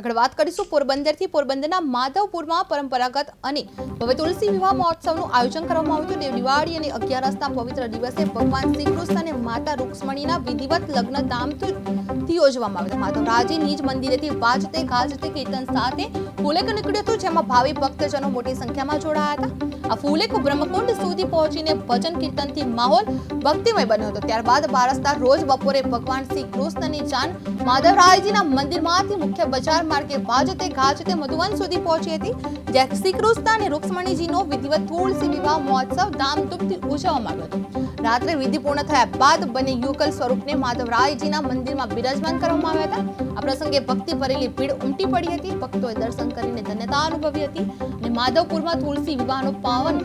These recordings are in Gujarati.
આગળ વાત કરીશું પોરબંદરથી. પોરબંદરના માધવપુરમાં પરંપરાગત અને હવે તુલસી વિવાહ મહોત્સવનું આયોજન કરવામાં આવ્યું હતું. દેવ દિવાળી અને અગિયારસના પવિત્ર દિવસે ભગવાન શ્રી કૃષ્ણ અને માતા રૂક્ષ્મણીના વિધિવત લગ્ન ધામથી યોજવામાં આવ્યું માધવરાજે નિજ મંદિરેથી વાજતે, ગાજતે, કીર્તન સાથે ફુલેક નીકળ્યું હતું, જેમાં ભાવિ ભક્તજનો મોટી સંખ્યામાં જોડાયા હતા. આ ફૂલેક બ્રહ્મકુંડ સુધી પહોંચીને ભજન કીર્તનથી માહોલ ભક્તિમય બન્યો હતો. ત્યારબાદ બારસતા રોજ બપોરે ભગવાન શ્રી કૃષ્ણની જાન માધવરાયજીના મંદિરમાંથી મુખ્ય બજાર માર્ગે વાજતે ગાજતે મધુવન સુધી પહોંચી હતી. જ્યાં શ્રી કૃષ્ણ અને રૂક્ષ્મણીજીનો વિધિવત તુલસી વિવાહ મહોત્સવ ધામધૂમથી ઉજવવામાં આવ્યો હતો. રાત્રે વિધિ પૂર્ણ થયા બાદ બંને યુગલ સ્વરૂપને માધવરાયજીના મંદિરમાં બિરાજમાન કરવામાં આવ્યા હતા. આ પ્રસંગે ભક્તિ ભરેલી ભીડ ઉમટી પડી હતી. ભક્તોએ દર્શન કરીને ધન્યતા અનુભવી હતી અને માધવપુરમાં તુલસી વિવાહનો પાવન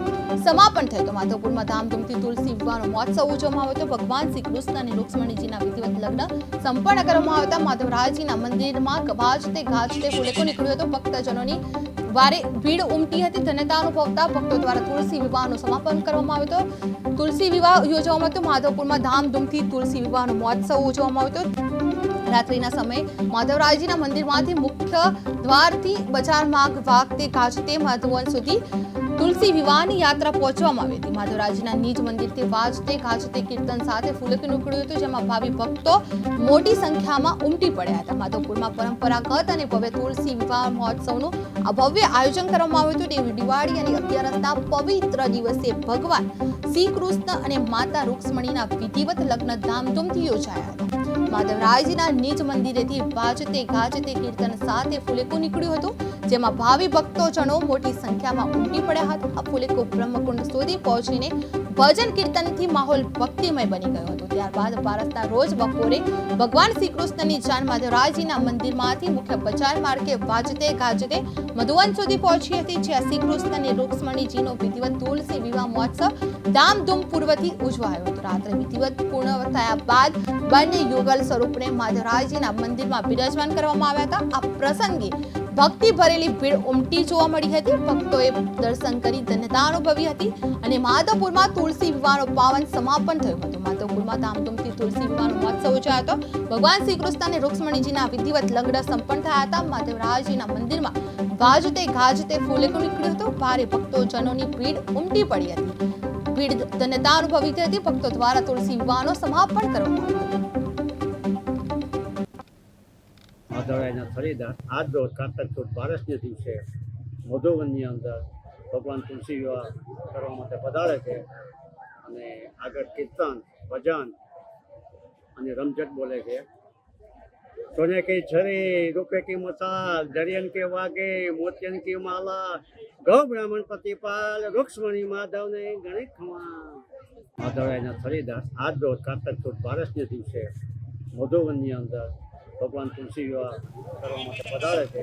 સમાપન થયું માધવપુરમાં ધામધૂમથી તુલસી વિવાહનો મહોત્સવ ઉજવવામાં આવ્યો ભગવાન શ્રી કૃષ્ણ અને રૂક્ષ્મણીજીના વિધિવત લગ્ન સંપન્ન કરવામાં આવતા માધવરાયજીના મંદિરમાં વાજતે ગાજતે ફુલેકો નીકળ્યો હતો. ભક્તજનોની વારે ભીડ ઉમટી હતી. ધન્યતા અનુભવતા ભક્તો દ્વારા તુલસી વિવાહનું સમાપન કરવામાં આવ્યું તુલસી વિવાહ યોજવામાં હતો. માધવપુરમાં ધામધૂમથી તુલસી વિવાહનો મહોત્સવ ઉજવવામાં આવ્યો હતો. રાત્રિના સમયે માધવરાયજીના મંદિરમાંથી મુખ્ય દ્વારથી બજાર માર્ગ વાગતે ગાજતે માધવન સુધી તુલસી વિવાહની યાત્રા પહોંચવામાં આવી હતી. માધવરાજના નિજ મંદિરથી વાજતે ગાજતે કીર્તન સાથે ફૂલકી નીકળ્યું હતું, જેમાં ભાવિ ભક્તો મોટી સંખ્યામાં ઉમટી પડ્યા હતા. માધવપુરમાં પરંપરાગત અને ભવ્ય તુલસી વિવાહ મહોત્સવનું ભવ્ય આયોજન કરવામાં આવ્યું હતું. દેવી દિવાળી અને અગિયારસના પવિત્ર દિવસે ભગવાન શ્રી કૃષ્ણ અને માતા રૂક્ષ્મણીના વિધિવત લગ્ન ધામધૂમથી યોજાયા હતા. માધવરાયજીના નિજ મંદિરેથી વાજતે ગાજતે કીર્તન સાથે ફુલેકો નીકળ્યું હતું, જેમાં ભાવિ ભક્તોજનો મોટી સંખ્યામાં ઉમટી પડ્યા હતા. આ ફુલેકો બ્રહ્મકુંડ સુધી પહોંચીને ભજન કીર્તનથી માહોલ ભક્તિમય બની ગયો હતો. ત્યારબાદ ભારતના રોજ બપોરે ભગવાન શ્રી કૃષ્ણની જાન માધવરાયજીના મંદિરમાંથી મુખ્ય બજાર માર્ગે વાજતે ગાજતે મધુવન સુધી પહોંચી હતી, જ્યાં શ્રી કૃષ્ણ અને રૂક્ષ્મણીજીનો વિધિવત તુલસી વિવાહ મહોત્સવ ધામધૂમ પૂર્વથી ઉજવાયો હતો. રાત્રે વિધિવત પૂર્ણ થયા બાદ બંને યુગલ સ્વરૂપને માધવરાયજીના મંદિરમાં બિરાજમાન કરવામાં આવ્યા હતા. આ પ્રસંગે ભક્તિ ભરેલી ભીડ ઉમટી જોવા મળી હતી. ભક્તોએ દર્શન કરી ધન્યતા અનુભવી હતી અને માધવપુરમાં તુલસી વિવાહનો પાવન સમાપન થયું હતું. માધવપુરમાં ધામધૂમથી તુલસી વિવાહનો મહોત્સવ ઉજવાયો હતો. ભગવાન શ્રી કૃષ્ણ અને રૂક્ષ્મણીજીના વિધિવત લગ્ન સંપન્ન થયા હતા. માધવરાયજીના મંદિરમાં વાજતે ગાજતે ફૂલેકો નીકળ્યું હતું. ભારે ભક્તોજનોની ભીડ ઉમટી પડી હતી. ભીડ ધન્યતા અનુભવી હતી. ભક્તો દ્વારા તુલસી વિવાહનો સમાપન કરવામાં આવ્યો માધવરાયના ખરીદાર આજ રોજ કારતક સુદ બારસને દિવસે મધુવનની અંદર ભગવાન તુલસી વિવાહ કરવા માટે પધારે છે. અને આગળ કીર્તન, ભજન અને રમઝટ બોલે છે. સોને કે છરી રૂપે કી મસાલ દરિયન કે વાગે, મોતિયન કે માલા, ગૌ બ્રાહ્મણ પ્રતિપાલ રૂક્ષ્મણી માધવને ગણિત ખમા માધવરાયના ખરીદાર આજ રોજ કારતક સુદ બારસને દિવસે મધુવનની અંદર ભગવાન તુલસી વિવાહ કરવા માટે પધારે છે